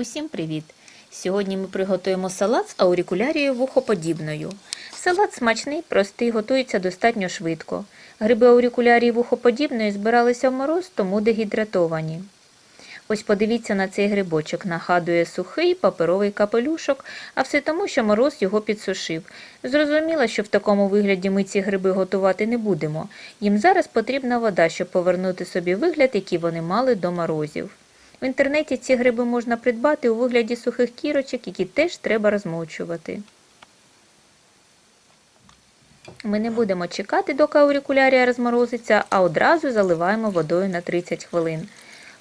Усім привіт! Сьогодні ми приготуємо салат з аурикулярією вухоподібною. Салат смачний, простий, готується достатньо швидко. Гриби аурикулярії вухоподібної збиралися в мороз, тому дегідратовані. Ось подивіться на цей грибочок. Нагадує сухий паперовий капелюшок, а все тому, що мороз його підсушив. Зрозуміло, що в такому вигляді ми ці гриби готувати не будемо. Їм зараз потрібна вода, щоб повернути собі вигляд, який вони мали до морозів. В інтернеті ці гриби можна придбати у вигляді сухих кірочок, які теж треба розмочувати. Ми не будемо чекати, доки аурикулярія розморозиться, а одразу заливаємо водою на 30 хвилин.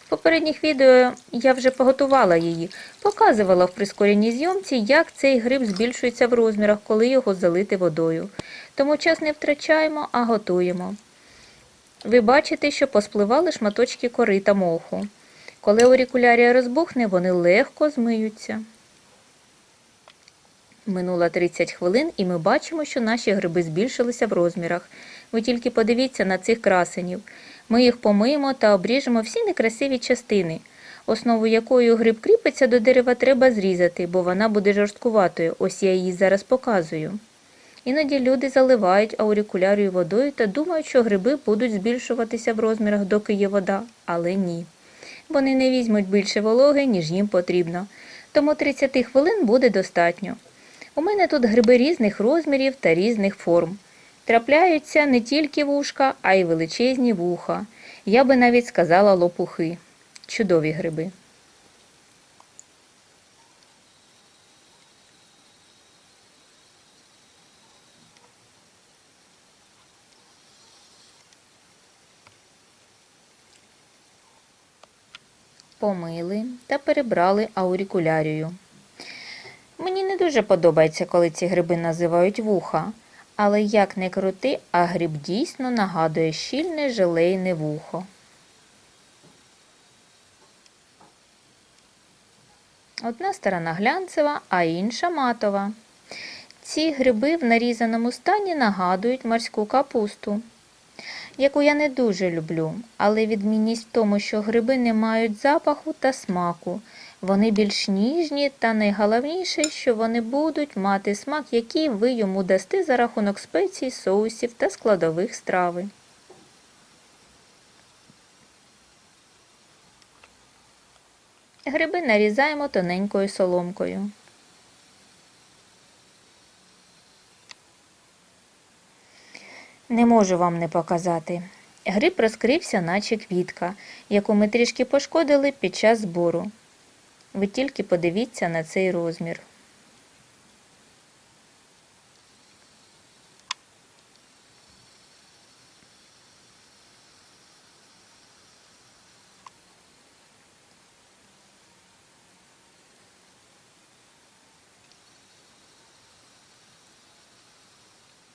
В попередніх відео я вже поготувала її, показувала в прискореній зйомці, як цей гриб збільшується в розмірах, коли його залити водою. Тому час не втрачаємо, а готуємо. Ви бачите, що поспливали шматочки кори та моху. Коли аурикулярія розбухне, вони легко змиються. Минуло 30 хвилин, і ми бачимо, що наші гриби збільшилися в розмірах. Ви тільки подивіться на цих красенів. Ми їх помиємо та обріжемо всі некрасиві частини. Основу якою гриб кріпиться до дерева, треба зрізати, бо вона буде жорсткуватою. Ось я її зараз показую. Іноді люди заливають аурикулярію водою та думають, що гриби будуть збільшуватися в розмірах, доки є вода, але ні. Вони не візьмуть більше вологи, ніж їм потрібно. Тому 30 хвилин буде достатньо. У мене тут гриби різних розмірів та різних форм. Трапляються не тільки вушка, а й величезні вуха. Я би навіть сказала лопухи. Чудові гриби. Помили та перебрали аурикулярію. Мені не дуже подобається, коли ці гриби називають вуха, але як не крути, а гриб дійсно нагадує щільне желейне вухо. Одна сторона глянцева, а інша матова. Ці гриби в нарізаному стані нагадують морську капусту, яку я не дуже люблю, але відмінність в тому, що гриби не мають запаху та смаку. Вони більш ніжні та найголовніше, що вони будуть мати смак, який ви йому дасте за рахунок спецій, соусів та складових страви. Гриби нарізаємо тоненькою соломкою. Не можу вам не показати. Гриб розкрився, наче квітка, яку ми трішки пошкодили під час збору. Ви тільки подивіться на цей розмір.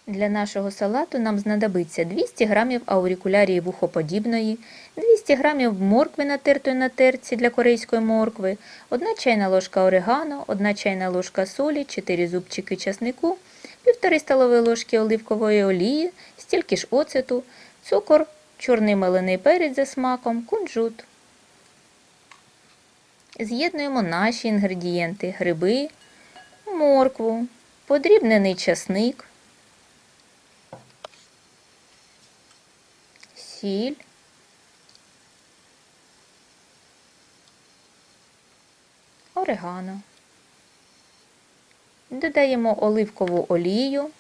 Для нашого салату нам знадобиться 200 г аурикулярії вухоподібної, 200 г моркви натертої на терці для корейської моркви, 1 чайна ложка орегано, 1 чайна ложка солі, 4 зубчики часнику, 1,5 столової ложки оливкової олії, стільки ж оцету, цукор, чорний мелений перець за смаком, кунжут. З'єднуємо наші інгредієнти гриби, моркву, подрібнений часник. Сіль, орегано. Додаємо оливкову олію.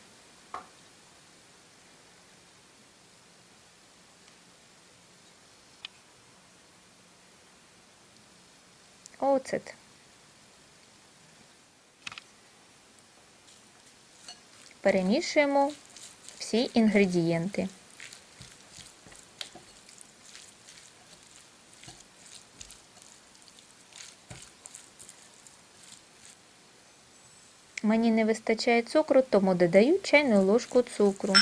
Оцет. Перемішуємо всі інгредієнти. Мені не вистачає цукру, тому додаю чайну ложку цукру.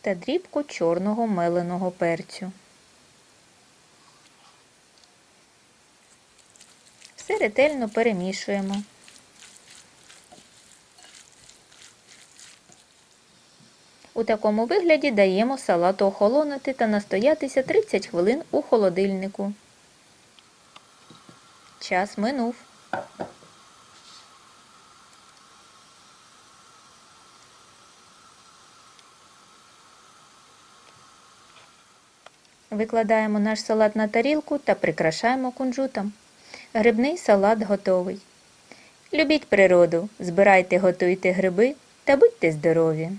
Та дрібку чорного меленого перцю. Все ретельно перемішуємо. У такому вигляді даємо салату охолонути та настоятися 30 хвилин у холодильнику. Час минув. Викладаємо наш салат на тарілку та прикрашаємо кунжутом. Грибний салат готовий. Любіть природу, збирайте, готуйте гриби та будьте здорові!